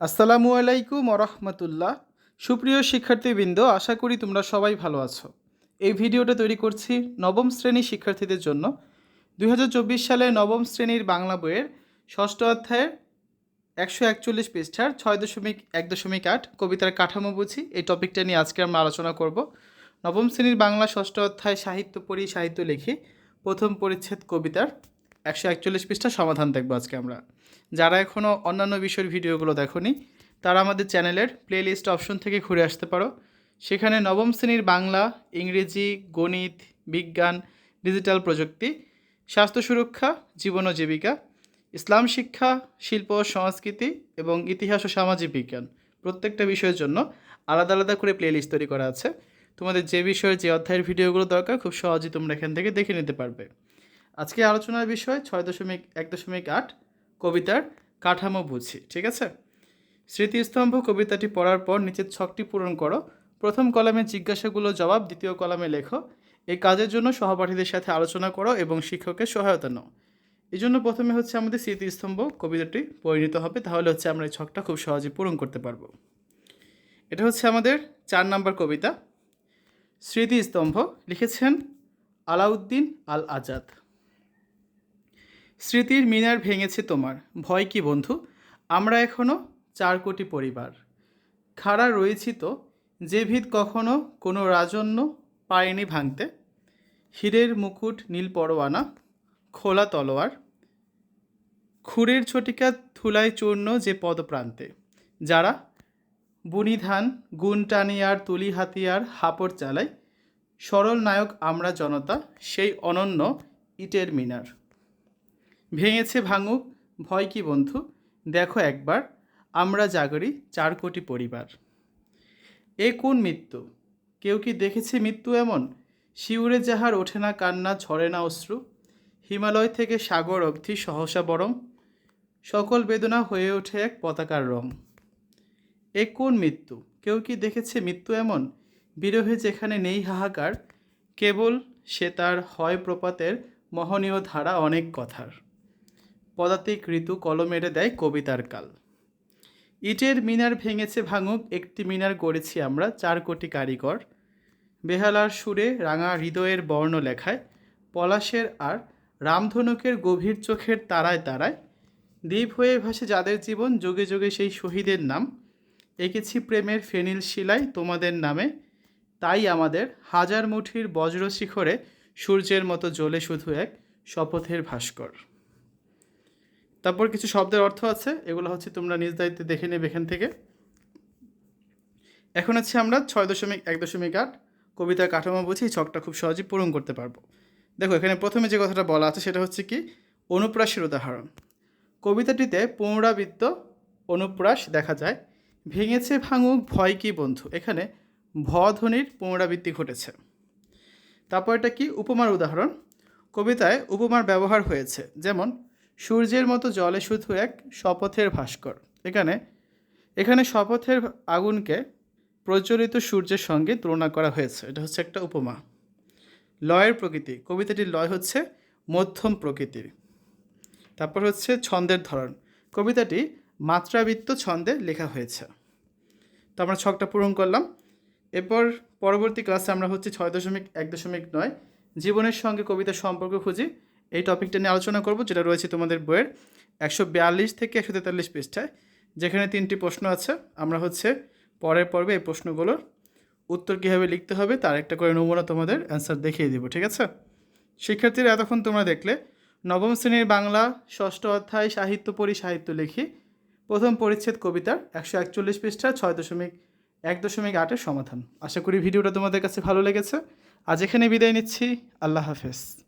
আসসালামু আলাইকুম রহমতুল্লাহ। সুপ্রিয় শিক্ষার্থীবৃন্দ, আশা করি তোমরা সবাই ভালো আছো। এই ভিডিওটা তৈরি করছি নবম শ্রেণির শিক্ষার্থীদের জন্য। দু হাজার চব্বিশ সালে নবম শ্রেণির বাংলা বইয়ের ষষ্ঠ অধ্যায়ের একশো একচল্লিশ পৃষ্ঠার ছয় দশমিক এক দশমিক আট কবিতার কাঠামো বুঝি। এই টপিকটা নিয়ে আজকে আমরা আলোচনা করব। নবম শ্রেণির বাংলা ষষ্ঠ অধ্যায় সাহিত্য পড়ি, সাহিত্য লিখি। প্রথম পরিচ্ছেদ কবিতার একশো একচল্লিশ পৃষ্ঠা সমাধান দেখব আজকে আমরা। যারা এখনও অন্যান্য বিষয়ের ভিডিওগুলো দেখোনি, তারা আমাদের চ্যানেলের প্লেলিস্ট অপশন থেকে ঘুরে আসতে পারো। সেখানে নবম শ্রেণির বাংলা, ইংরেজি, গণিত, বিজ্ঞান ডিজিটাল প্রযুক্তি, স্বাস্থ্য সুরক্ষা, জীবন ও জীবিকা, ইসলাম শিক্ষা, শিল্প সংস্কৃতি এবং ইতিহাস ও সামাজিক বিজ্ঞান প্রত্যেকটা বিষয়ের জন্য আলাদা আলাদা করে প্লেলিস্ট তৈরি করা আছে। তোমাদের যে বিষয়ের, যে অধ্যায়ের ভিডিওগুলো দরকার, খুব সহজেই তোমরা এখান থেকে দেখে নিতে পারবে। আজকে আলোচনার বিষয় ছয় দশমিক এক দশমিক আট কবিতার কাঠামো বুঝি, ঠিক আছে? স্মৃতিস্তম্ভ কবিতাটি পড়ার পর নিচের ছকটি পূরণ করো। প্রথম কলামে জিজ্ঞাসাগুলো জবাব, দ্বিতীয় কলামে লেখো। এই কাজের জন্য সহপাঠীদের সাথে আলোচনা করো এবং শিক্ষকের সহায়তা নাও। এই জন্য প্রথমে হচ্ছে আমাদের স্মৃতিস্তম্ভ কবিতাটি পরিণত হবে, তাহলে হচ্ছে আমরা এই ছকটা খুব সহজে পূরণ করতে পারব। এটা হচ্ছে আমাদের চার নাম্বার কবিতা। স্মৃতিস্তম্ভ লিখেছেন আলাউদ্দিন আল আজাদ স্মৃতির মিনার ভেঙেছে তোমার। ভয় কি বন্ধু? আমরা এখনও চার কোটি পরিবার। খাড়া রয়েছি তো, যে ভিত কখনো কোনো রাজন্য পারেনি ভাঙতে। হীরের মুকুট, নীল পরোয়ানা, খোলা তলোয়ার। খুরের ছটিকা ধুলায় চূর্ণ যে পদপ্রান্তে। যারা বুনিধান, গুণ টানি আর তুলি হাতিয়ার, হাপড় চালায় সরল নায়ক আমরা জনতা, সেই অনন্য ইটের মিনার। ভেঙেছে ভাঙুক, ভয় কি বন্ধু? দেখো একবার, আমরা জাগরি চার কোটি পরিবার। এ কোন মৃত্যু? কেউ কি দেখেছে মৃত্যু এমন? শিউরে যাহার ওঠে না কান্না, ঝরে না অশ্রু। হিমালয় থেকে সাগর অবধি সহসা বরং, সকল বেদনা হয়ে ওঠে এক পতাকার রং। এ কোন মৃত্যু? কেউ কি দেখেছে মৃত্যু এমন? বিরহে যেখানে নেই হাহাকার, কেবল সে তার হয় প্রপাতের মহনীয় ধারা অনেক কথার। পদাতিক ঋতু কলমেরে দেয় কবিতার কাল। ইটের মিনার ভেঙেছে ভাঙুক, একটি মিনার গড়েছি আমরা, চার কোটি কারিগর। বেহালার সুরে রাঙা হৃদয়ের বর্ণ লেখায়, পলাশের আর রামধনুকের গভীর চোখের তারায় তারায়। দ্বীপ হয়ে ভাসে যাদের জীবন, যুগে যুগে সেই শহীদের নাম। এঁকেছি প্রেমের ফেনিল শিলায় তোমাদের নামে। তাই আমাদের হাজার মুঠির বজ্র শিখরে সূর্যের মতো জ্বলে শুধু এক শপথের ভাস্কর। তারপর কিছু শব্দের অর্থ আছে, এগুলো হচ্ছে তোমরা নিজ দায়িত্বে দেখে নেবে এখান থেকে। এখন হচ্ছে আমরা ছয় দশমিক এক দশমিক আট, কবিতার কাঠামো বুঝি এই ছকটা খুব সহজেই পূরণ করতে পারব। দেখো, এখানে প্রথমে যে কথাটা বলা আছে সেটা হচ্ছে কি, অনুপ্রাসের উদাহরণ। কবিতাটিতে পুনরাবৃত্ত অনুপ্রাস দেখা যায়, ভেঙেছে ভাঙুক ভয় কি বন্ধু? এখানে ভ ধ্বনির পুনরাবৃত্তি ঘটেছে। তারপর এটা কি? উপমার উদাহরণ। কবিতায় উপমার ব্যবহার হয়েছে, যেমন সূর্যের মতো জলে শুধু এক শপথের ভাস্কর। এখানে এখানে শপথের আগুনকে প্রজ্বলিত সূর্যের সঙ্গে তুলনা করা হয়েছে। এটা হচ্ছে একটা উপমা। লয়ের প্রকৃতি। কবিতাটির লয় হচ্ছে মধ্যম প্রকৃতির। তারপর হচ্ছে ছন্দের ধরন। কবিতাটি মাত্রাবৃত্ত ছন্দে লেখা হয়েছে। তো আমরা ছকটা পূরণ করলাম। এরপর পরবর্তী ক্লাসে আমরা হচ্ছে ছয় দশমিক এক দশমিক নয় জীবনের সঙ্গে কবিতার সম্পর্ক খুঁজি। এই টপিকটা নিয়ে আলোচনা করব, যেটা রয়েছে তোমাদের বইয়ের একশো বিয়াল্লিশ থেকে একশো তেতাল্লিশ পৃষ্ঠায়, যেখানে তিনটি প্রশ্ন আছে। আমরা হচ্ছে পরের পর্বে এই প্রশ্নগুলোর উত্তর কীভাবে লিখতে হবে, তার একটা করে নমুনা তোমাদের অ্যান্সার দেখিয়ে দেবো, ঠিক আছে? শিক্ষার্থীরা, এতক্ষণ তোমরা দেখলে নবম শ্রেণির বাংলা ষষ্ঠ অধ্যায় সাহিত্য পড়ি সাহিত্য লিখি, প্রথম পরিচ্ছেদ কবিতার একশো একচল্লিশ পৃষ্ঠা, ছয় দশমিক এক দশমিক আটের সমাধান। আশা করি ভিডিওটা তোমাদের কাছে ভালো লেগেছে। আজ এখানে বিদায় নিচ্ছি। আল্লাহ হাফেজ।